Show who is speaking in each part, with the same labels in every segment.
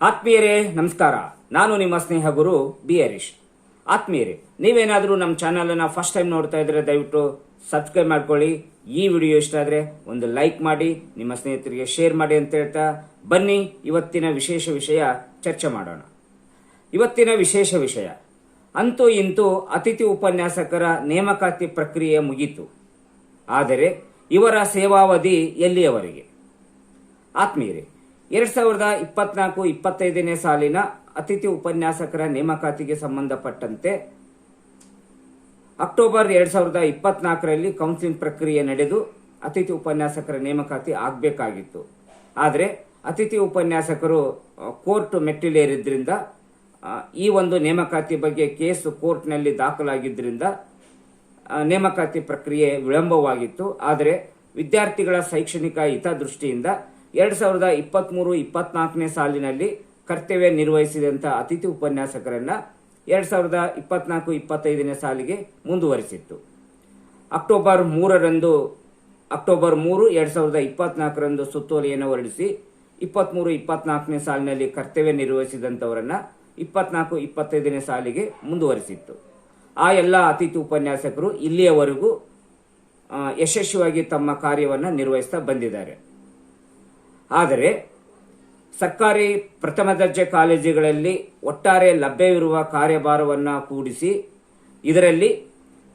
Speaker 1: ಆತ್ಮೀಯರೇ, ನಮಸ್ಕಾರ. ನಾನು ನಿಮ್ಮ ಸ್ನೇಹ ಗುರು ಬಿ. ಹರೀಶ್. ಆತ್ಮೀಯರೇ, ನೀವೇನಾದರೂ ನಮ್ಮ ಚಾನಲನ್ನು ಫಸ್ಟ್ ಟೈಮ್ ನೋಡ್ತಾ ಇದ್ರೆ ದಯವಿಟ್ಟು ಸಬ್ಸ್ಕ್ರೈಬ್ ಮಾಡ್ಕೊಳ್ಳಿ. ಈ ವಿಡಿಯೋ ಇಷ್ಟ ಆದರೆ ಒಂದು ಲೈಕ್ ಮಾಡಿ, ನಿಮ್ಮ ಸ್ನೇಹಿತರಿಗೆ ಶೇರ್ ಮಾಡಿ ಅಂತ ಹೇಳ್ತಾ ಬನ್ನಿ. ಇವತ್ತಿನ ವಿಶೇಷ ವಿಷಯ ಚರ್ಚೆ ಮಾಡೋಣ. ಇವತ್ತಿನ ವಿಶೇಷ ವಿಷಯ. ಅಂತೂ ಇಂತೂ ಅತಿಥಿ ಉಪನ್ಯಾಸಕರ ನೇಮಕಾತಿ ಪ್ರಕ್ರಿಯೆ ಮುಗೀತು. ಆದರೆ ಇವರ ಸೇವಾವಧಿ ಎಲ್ಲಿಯವರೆಗೆ? ಆತ್ಮೀಯರೇ ಎರಡ್ ಸಾವಿರದ ಇಪ್ಪತ್ನಾಲ್ಕು ಇಪ್ಪತ್ತೈದನೇ ಸಾಲಿನ ಅತಿಥಿ ಉಪನ್ಯಾಸಕರ ನೇಮಕಾತಿಗೆ ಸಂಬಂಧಪಟ್ಟಂತೆ ಅಕ್ಟೋಬರ್ ಎರಡ್ ಸಾವಿರದ ಇಪ್ಪತ್ನಾಲ್ಕರಲ್ಲಿ ಕೌನ್ಸಿಲಿಂಗ್ ಪ್ರಕ್ರಿಯೆ ನಡೆದು ಅತಿಥಿ ಉಪನ್ಯಾಸಕರ ನೇಮಕಾತಿ ಆಗಬೇಕಾಗಿತ್ತು. ಆದರೆ ಅತಿಥಿ ಉಪನ್ಯಾಸಕರು ಕೋರ್ಟ್ ಮೆಟ್ಟಿಲೇರಿದ್ರಿಂದ ಈ ಒಂದು ನೇಮಕಾತಿ ಬಗ್ಗೆ ಕೇಸ್ ಕೋರ್ಟ್ನಲ್ಲಿ ದಾಖಲಾಗಿದ್ದರಿಂದ ನೇಮಕಾತಿ ಪ್ರಕ್ರಿಯೆ ವಿಳಂಬವಾಗಿತ್ತು. ಆದರೆ ವಿದ್ಯಾರ್ಥಿಗಳ ಶೈಕ್ಷಣಿಕ ಹಿತದೃಷ್ಟಿಯಿಂದ ಎರಡು ಸಾವಿರದ ಇಪ್ಪತ್ತ್ಮೂರು ಇಪ್ಪತ್ನಾಲ್ಕನೇ ಸಾಲಿನಲ್ಲಿ ಕರ್ತವ್ಯ ನಿರ್ವಹಿಸಿದಂಥ ಅತಿಥಿ ಉಪನ್ಯಾಸಕರನ್ನ ಎರಡು ಸಾವಿರದ ಇಪ್ಪತ್ನಾಲ್ಕು ಇಪ್ಪತ್ತೈದನೇ ಸಾಲಿಗೆ ಮುಂದುವರಿಸಿತ್ತು. ಅಕ್ಟೋಬರ್ ಮೂರರಂದು, ಅಕ್ಟೋಬರ್ ಮೂರು ಎರಡು ಸಾವಿರದ ಇಪ್ಪತ್ನಾಲ್ಕರಂದು ಸುತ್ತೋಲೆಯನ್ನು ಹೊರಡಿಸಿ ಇಪ್ಪತ್ತ್ಮೂರು ಇಪ್ಪತ್ನಾಲ್ಕನೇ ಸಾಲಿನಲ್ಲಿ ಕರ್ತವ್ಯ ನಿರ್ವಹಿಸಿದಂಥವರನ್ನು ಇಪ್ಪತ್ನಾಲ್ಕು ಇಪ್ಪತ್ತೈದನೇ ಸಾಲಿಗೆ ಮುಂದುವರಿಸಿತ್ತು. ಆ ಎಲ್ಲ ಅತಿಥಿ ಉಪನ್ಯಾಸಕರು ಇಲ್ಲಿಯವರೆಗೂ ಯಶಸ್ವಿಯಾಗಿ ತಮ್ಮ ಕಾರ್ಯವನ್ನು ನಿರ್ವಹಿಸ್ತಾ ಬಂದಿದ್ದಾರೆ. ಆದರೆ ಸರ್ಕಾರಿ ಪ್ರಥಮ ದರ್ಜೆ ಕಾಲೇಜುಗಳಲ್ಲಿ ಒಟ್ಟಾರೆ ಲಭ್ಯವಿರುವ ಕಾರ್ಯಭಾರವನ್ನು ಕೂಡಿಸಿ ಇದರಲ್ಲಿ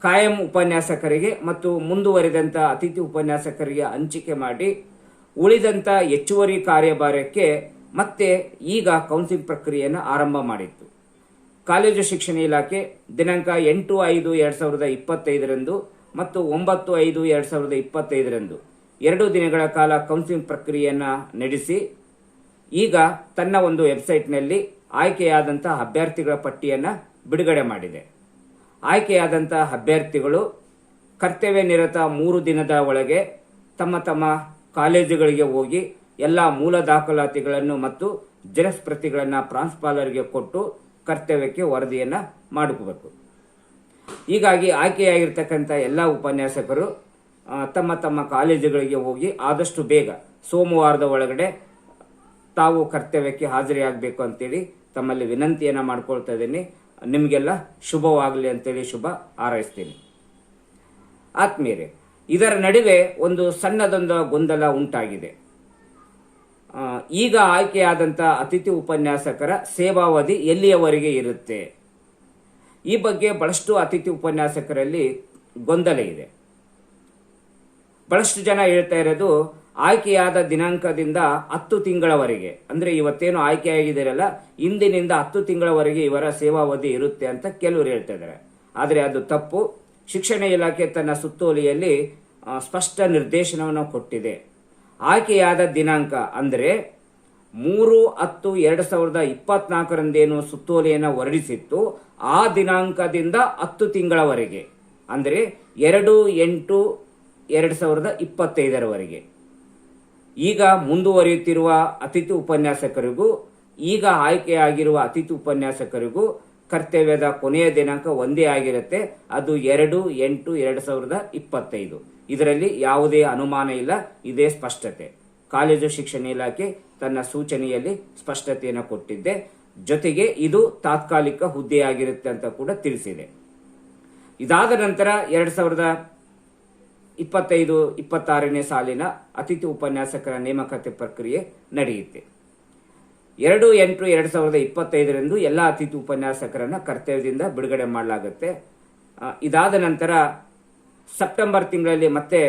Speaker 1: ಕಾಯಂ ಉಪನ್ಯಾಸಕರಿಗೆ ಮತ್ತು ಮುಂದುವರಿದಂಥ ಅತಿಥಿ ಉಪನ್ಯಾಸಕರಿಗೆ ಹಂಚಿಕೆ ಮಾಡಿ ಉಳಿದಂಥ ಹೆಚ್ಚುವರಿ ಕಾರ್ಯಭಾರಕ್ಕೆ ಮತ್ತೆ ಈಗ ಕೌನ್ಸಿಲಿಂಗ್ ಪ್ರಕ್ರಿಯೆಯನ್ನು ಆರಂಭ ಮಾಡಿತ್ತು. ಕಾಲೇಜು ಶಿಕ್ಷಣ ಇಲಾಖೆ ದಿನಾಂಕ ಎಂಟು ಐದು ಎರಡು ಸಾವಿರದ ಇಪ್ಪತ್ತೈದರಂದು ಮತ್ತು ಒಂಬತ್ತು ಐದು ಎರಡು ಸಾವಿರದ ಇಪ್ಪತ್ತೈದರಂದು ಎರಡು ದಿನಗಳ ಕಾಲ ಕೌನ್ಸಿಲಿಂಗ್ ಪ್ರಕ್ರಿಯೆಯನ್ನು ನಡೆಸಿ, ಈಗ ತನ್ನ ಒಂದು ವೆಬ್ಸೈಟ್ನಲ್ಲಿ ಆಯ್ಕೆಯಾದಂಥ ಅಭ್ಯರ್ಥಿಗಳ ಪಟ್ಟಿಯನ್ನು ಬಿಡುಗಡೆ ಮಾಡಿದೆ. ಆಯ್ಕೆಯಾದಂಥ ಅಭ್ಯರ್ಥಿಗಳು ಕರ್ತವ್ಯ ನಿರತ ಮೂರು ದಿನದ ಒಳಗೆ ತಮ್ಮ ತಮ್ಮ ಕಾಲೇಜುಗಳಿಗೆ ಹೋಗಿ ಎಲ್ಲ ಮೂಲ ದಾಖಲಾತಿಗಳನ್ನು ಮತ್ತು ಜನಸ್ಪ್ರತಿಗಳನ್ನು ಪ್ರತಿಗಳನ್ನು ಪ್ರಾಂಶುಪಾಲರಿಗೆ ಕೊಟ್ಟು ಕರ್ತವ್ಯಕ್ಕೆ ವರದಿಯನ್ನು ಮಾಡಿಕೋಬೇಕು. ಹೀಗಾಗಿ ಆಯ್ಕೆಯಾಗಿರ್ತಕ್ಕಂಥ ಎಲ್ಲ ಉಪನ್ಯಾಸಕರು ತಮ್ಮ ತಮ್ಮ ಕಾಲೇಜುಗಳಿಗೆ ಹೋಗಿ ಆದಷ್ಟು ಬೇಗ ಸೋಮವಾರದ ಒಳಗಡೆ ತಾವು ಕರ್ತವ್ಯಕ್ಕೆ ಹಾಜರಿಯಾಗಬೇಕು ಅಂತೇಳಿ ತಮ್ಮಲ್ಲಿ ವಿನಂತಿಯನ್ನು ಮಾಡ್ಕೊಳ್ತಾ ಇದ್ದೀನಿ. ನಿಮಗೆಲ್ಲ ಶುಭವಾಗಲಿ ಅಂತೇಳಿ ಶುಭ ಹಾರೈಸ್ತೀನಿ. ಆತ್ಮೀಯರೇ, ಇದರ ನಡುವೆ ಒಂದು ಸಣ್ಣದೊಂದು ಗೊಂದಲ ಉಂಟಾಗಿದೆ. ಈಗ ಆಯ್ಕೆಯಾದಂಥ ಅತಿಥಿ ಉಪನ್ಯಾಸಕರ ಸೇವಾವಧಿ ಎಲ್ಲಿಯವರೆಗೆ ಇರುತ್ತೆ? ಈ ಬಗ್ಗೆ ಬಹಳಷ್ಟು ಅತಿಥಿ ಉಪನ್ಯಾಸಕರಲ್ಲಿ ಗೊಂದಲ ಇದೆ. ಬಹಳಷ್ಟು ಜನ ಹೇಳ್ತಾ ಇರೋದು ಆಯ್ಕೆಯಾದ ದಿನಾಂಕದಿಂದ ಹತ್ತು ತಿಂಗಳವರೆಗೆ. ಅಂದ್ರೆ ಇವತ್ತೇನು ಆಯ್ಕೆಯಾಗಿದ್ದೀರಲ್ಲ ಇಂದಿನಿಂದ ಹತ್ತು ತಿಂಗಳವರೆಗೆ ಇವರ ಸೇವಾವಧಿ ಇರುತ್ತೆ ಅಂತ ಕೆಲವರು ಹೇಳ್ತಾ ಇದ್ದಾರೆ. ಆದರೆ ಅದು ತಪ್ಪು. ಶಿಕ್ಷಣ ಇಲಾಖೆ ತನ್ನ ಸುತ್ತೋಲೆಯಲ್ಲಿ ಸ್ಪಷ್ಟ ನಿರ್ದೇಶನವನ್ನು ಕೊಟ್ಟಿದೆ. ಆಯ್ಕೆಯಾದ ದಿನಾಂಕ ಅಂದರೆ ಮೂರು ಹತ್ತು ಎರಡು ಸಾವಿರದ ಇಪ್ಪತ್ನಾಲ್ಕರಂದೇನು ಸುತ್ತೋಲೆಯನ್ನು ಹೊರಡಿಸಿತ್ತು, ಆ ದಿನಾಂಕದಿಂದ ಹತ್ತು ತಿಂಗಳವರೆಗೆ. ಅಂದರೆ ಎರಡು ಎಂಟು ಎರಡು ಸಾವಿರದ ಇಪ್ಪತ್ತೈದರವರೆಗೆ. ಈಗ ಮುಂದುವರಿಯುತ್ತಿರುವ ಅತಿಥಿ ಉಪನ್ಯಾಸಕರಿಗೂ, ಈಗ ಆಯ್ಕೆಯಾಗಿರುವ ಅತಿಥಿ ಉಪನ್ಯಾಸಕರಿಗೂ ಕರ್ತವ್ಯದ ಕೊನೆಯ ದಿನಾಂಕ ಒಂದೇ ಆಗಿರುತ್ತೆ. ಅದು ಎರಡು ಎಂಟು ಎರಡು ಸಾವಿರದ ಇಪ್ಪತ್ತೈದು. ಇದರಲ್ಲಿ ಯಾವುದೇ ಅನುಮಾನ ಇಲ್ಲ, ಇದೇ ಸ್ಪಷ್ಟತೆ. ಕಾಲೇಜು ಶಿಕ್ಷಣ ಇಲಾಖೆ ತನ್ನ ಸೂಚನೆಯಲ್ಲಿ ಸ್ಪಷ್ಟತೆಯನ್ನು ಕೊಟ್ಟಿದ್ದೆ. ಜೊತೆಗೆ ಇದು ತಾತ್ಕಾಲಿಕ ಹುದ್ದೆಯಾಗಿರುತ್ತೆ ಅಂತ ಕೂಡ ತಿಳಿಸಿದೆ. ಇದಾದ ನಂತರ ಎರಡು ಸಾವಿರದ ಇಪ್ಪತ್ತೈದು, ಇಪ್ಪತ್ತಾರನೇ ಸಾಲಿನ ಅತಿಥಿ ಉಪನ್ಯಾಸಕರ ನೇಮಕಾತಿ ಪ್ರಕ್ರಿಯೆ ನಡೆಯುತ್ತೆ. ಎರಡು ಎಂಟು ಎರಡು ಸಾವಿರದ ಇಪ್ಪತ್ತೈದರಂದು ಎಲ್ಲ ಅತಿಥಿ ಉಪನ್ಯಾಸಕರನ್ನು ಕರ್ತವ್ಯದಿಂದ ಬಿಡುಗಡೆ ಮಾಡಲಾಗುತ್ತೆ. ಇದಾದ ನಂತರ ಸೆಪ್ಟೆಂಬರ್ ತಿಂಗಳಲ್ಲಿ ಮತ್ತೆ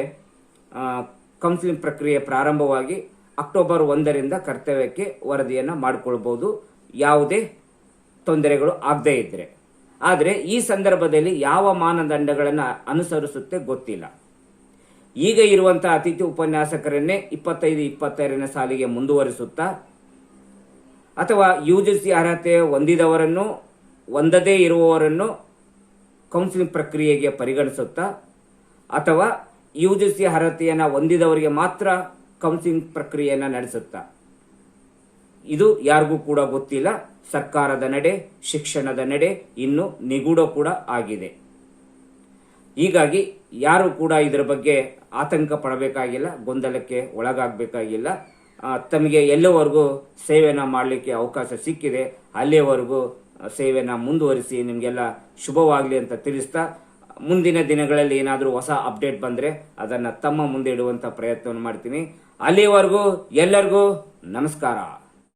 Speaker 1: ಕೌನ್ಸಿಲಿಂಗ್ ಪ್ರಕ್ರಿಯೆ ಪ್ರಾರಂಭವಾಗಿ ಅಕ್ಟೋಬರ್ ಒಂದರಿಂದ ಕರ್ತವ್ಯಕ್ಕೆ ವರದಿಯನ್ನು ಮಾಡಿಕೊಳ್ಬೋದು ಯಾವುದೇ ತೊಂದರೆಗಳು ಆಗದೇ ಇದ್ದರೆ ಆದರೆ ಈ ಸಂದರ್ಭದಲ್ಲಿ ಯಾವ ಮಾನದಂಡಗಳನ್ನು ಅನುಸರಿಸುತ್ತೆ ಗೊತ್ತಿಲ್ಲ. ಈಗ ಇರುವಂತಹ ಅತಿಥಿ ಉಪನ್ಯಾಸಕರನ್ನೇ ಇಪ್ಪತ್ತೈದು ಇಪ್ಪತ್ತೈದನೇ ಸಾಲಿಗೆ ಮುಂದುವರಿಸುತ್ತಾ, ಅಥವಾ ಯು ಜಿ ಸಿ ಅರ್ಹತೆ ಹೊಂದಿದವರನ್ನು, ಹೊಂದದೇ ಇರುವವರನ್ನು ಕೌನ್ಸಿಲಿಂಗ್ ಪ್ರಕ್ರಿಯೆಗೆ ಪರಿಗಣಿಸುತ್ತಾ, ಅಥವಾ ಯು ಜಿ ಸಿ ಅರ್ಹತೆಯನ್ನು ಹೊಂದಿದವರಿಗೆ ಮಾತ್ರ ಕೌನ್ಸಿಲಿಂಗ್ ಪ್ರಕ್ರಿಯೆಯನ್ನು ನಡೆಸುತ್ತಾ. ಇದು ಯಾರಿಗೂ ಕೂಡ ಗೊತ್ತಿಲ್ಲ. ಸರ್ಕಾರದ ನಡೆ, ಶಿಕ್ಷಣದ ನಡೆ ಇನ್ನು ನಿಗೂಢ ಕೂಡ ಆಗಿದೆ. ಹೀಗಾಗಿ ಯಾರು ಕೂಡ ಇದರ ಬಗ್ಗೆ ಆತಂಕ ಪಡಬೇಕಾಗಿಲ್ಲ, ಗೊಂದಲಕ್ಕೆ ಒಳಗಾಗಬೇಕಾಗಿಲ್ಲ. ತಮಗೆ ಎಲ್ಲವರೆಗೂ ಸೇವೆಯನ್ನು ಮಾಡಲಿಕ್ಕೆ ಅವಕಾಶ ಸಿಕ್ಕಿದೆ. ಅಲ್ಲಿಯವರೆಗೂ ಸೇವೆಯನ್ನು ಮುಂದುವರಿಸಿ ನಿಮಗೆಲ್ಲ ಶುಭವಾಗಲಿ ಅಂತ ತಿಳಿಸ್ತಾ, ಮುಂದಿನ ದಿನಗಳಲ್ಲಿ ಏನಾದರೂ ಹೊಸ ಅಪ್ಡೇಟ್ ಬಂದರೆ ಅದನ್ನು ತಮ್ಮ ಮುಂದೆ ಇಡುವಂಥ ಪ್ರಯತ್ನವನ್ನು ಮಾಡ್ತೀನಿ. ಅಲ್ಲಿವರೆಗೂ ಎಲ್ಲರಿಗೂ ನಮಸ್ಕಾರ.